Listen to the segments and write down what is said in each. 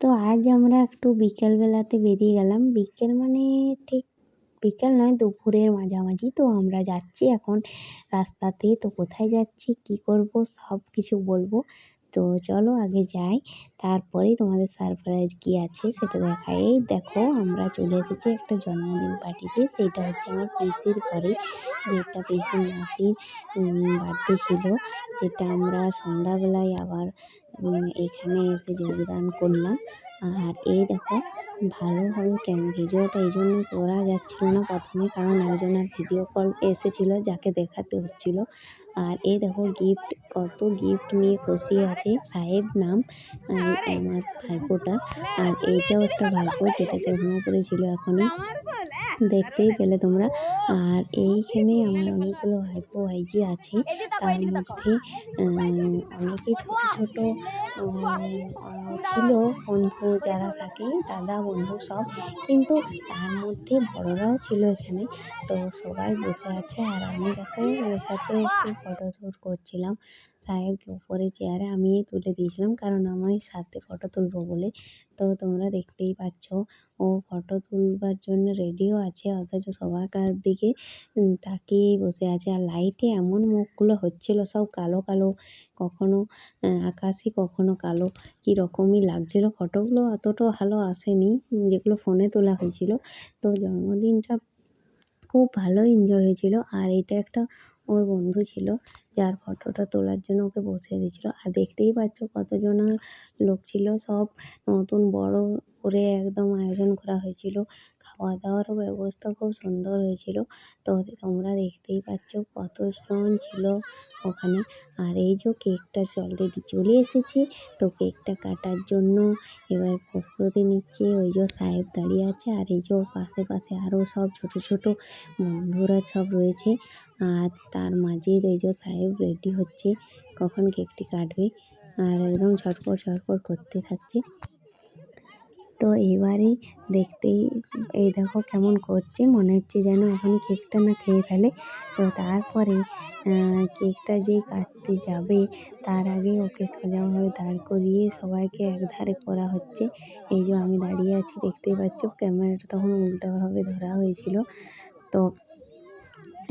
তো আজ আমরা একটু বিকেলবেলাতে বেরিয়ে গেলাম। বিকেল মানে ঠিক বিকেল নয়, দুপুরের মাঝামাঝি। তো আমরা যাচ্ছি এখন রাস্তাতে। তো কোথায় যাচ্ছি, কী করব, সব কিছু বলব। তো চলো আগে যাই। তারপরেই তোমাদের সারপ্রাইজ কী আছে সেটা দেখাই। এই দেখো, আমরা চলে এসেছি একটা জন্মদিন পার্টিতে। সেটা হচ্ছে আমার পিসির ঘরে। যেটা পিসির নাতির বার্থডে ছিল। যেটা আমরা সন্ধ্যাবেলায় আবার এখানে এসে যোগদান করলাম। আর এই দেখো ভালোভাবে কেন? ভিডিওটা এই জন্য করা যাচ্ছিল না প্রথমে, কারণ একজনের ভিডিও কল এসেছিল যাকে দেখাতে হচ্ছিল। আর এই দেখো গিফট কত গিফট নিয়ে বসে আছে। সাহেব নাম আমার ভাইপোটার। আর এইটাও একটা ভাইপো যেটা জন্ম করেছিল এখনই। দেখতেই পেলে তোমরা। আর এইখানে আমার অনেকগুলো ভাইপো ভাইঝি আছে। তার মধ্যে অনেকে ছোটো ছোটো ছিল, বন্ধু যারা থাকে, দাদা, বন্ধু সব। কিন্তু তার মধ্যে বড়রাও ছিল এখানে। তো সবাই বসে আছে। আর আমি দেখো, ওদের সাথে একটু ফটো শ্যুট করছিলাম। সাহেবকে উপরে চেয়ারে আমিই তুলে দিয়েছিলাম, কারণ আমি সাথে ফটো তুলবো বলে। তো তোমরা দেখতেই পাচ্ছ, ও ফটো তুলবার জন্য রেডিও আছে, অথচ সবার দিকে তাকিয়েই বসে আছে। আর লাইটে এমন মুখগুলো হচ্ছিল, সব কালো কালো, কখনো আকাশি, কখনো কালো। কীরকমই লাগছিল ফটোগুলো অতটা ভালো আসেনি, যেগুলো ফোনে তোলা হয়েছিল। তো জন্মদিনটা খুব ভালো এনজয় হয়েছিল। আর এটা একটা ওর বন্ধু ছিল, যার ফটোটা তোলার জন্য ওকে বসিয়ে দিয়েছিলো। আর দেখতেই পাচ্ছ কতজন লোক ছিল। সব নতুন, বড় করে একদম আয়োজন করা হয়েছিল। খাওয়া দাওয়ারও ব্যবস্থা খুব সুন্দর হয়েছিল। তো তোমরা দেখতেই পাচ্ছ কতজন ছিল ওখানে। আর এই যে কেকটা অলরেডি চলে এসেছে, তো কেকটা কাটার জন্য এবার প্রস্তুতি নিচ্ছে ওই যে সাহেব দাঁড়িয়ে আছে আর এই যে পাশে পাশে আরও সব ছোট ছোট বন্ধুরা সব রয়েছে। আর তার মাঝে এই যে সাহেব রেডি হচ্ছে কখন কেকটি কাটবে। আর একদম ঝটপট ঝটপট করতে থাকছে। তো এবারে দেখতেই, এই দেখো কেমন করছে। মনে হচ্ছে যেন এখনই কেকটা না খেয়ে ফেলে। তো তারপরে কেকটা যেই কাটতে যাবে, তার আগে ওকে সোজাভাবে দাঁড় করিয়ে সবাইকে একধারে করা হচ্ছে। এই যে আমি দাঁড়িয়ে আছি, দেখতেই পাচ্ছ ক্যামেরাটা তখন উল্টোভাবে ধরা হয়েছিল। তো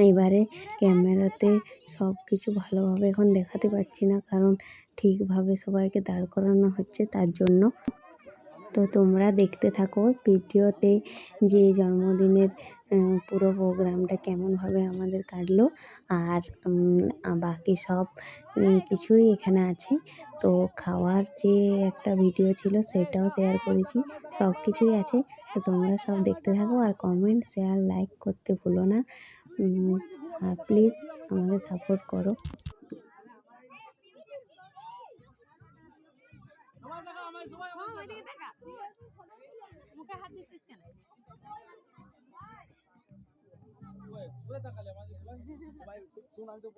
এবারে ক্যামেরাতে সব কিছু ভালোভাবে এখন দেখাতে পারছি না, কারণ ঠিকভাবে সবাইকে দাঁড় করানো হচ্ছে তার জন্য। তো তোমরা দেখতে থাকো ভিডিওতে যে জন্মদিনের পুরো প্রোগ্রামটা কেমনভাবে আমাদের কাটলো। আর বাকি সব কিছুই এখানে আছে। তো খাওয়ার যে একটা ভিডিও ছিল সেটাও শেয়ার করেছি। সব কিছুই আছে। তো তোমরা সব দেখতে থাকো আর কমেন্ট শেয়ার লাইক করতে ভুলো না। প্লিজ আমাকে সাপোর্ট করো। মুখে হাত দিচ্ছিস কেন? তাকালে আমাদের সবাই। শুন আমি তো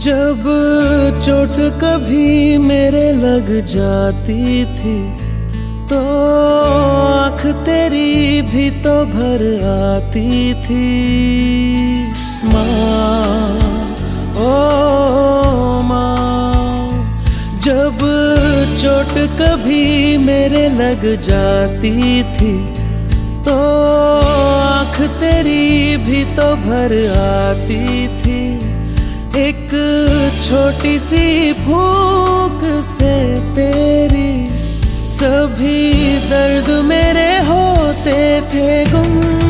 जब चोट कभी मेरे लग जाती थी तो आँख तेरी भी तो भर आती थी। माँ, ओ माँ। जब चोट कभी मेरे लग जाती थी तो आँख तेरी भी तो भर आती थी। एक छोटी सी भूख से तेरी सभी दर्द मेरे होते थे गुम।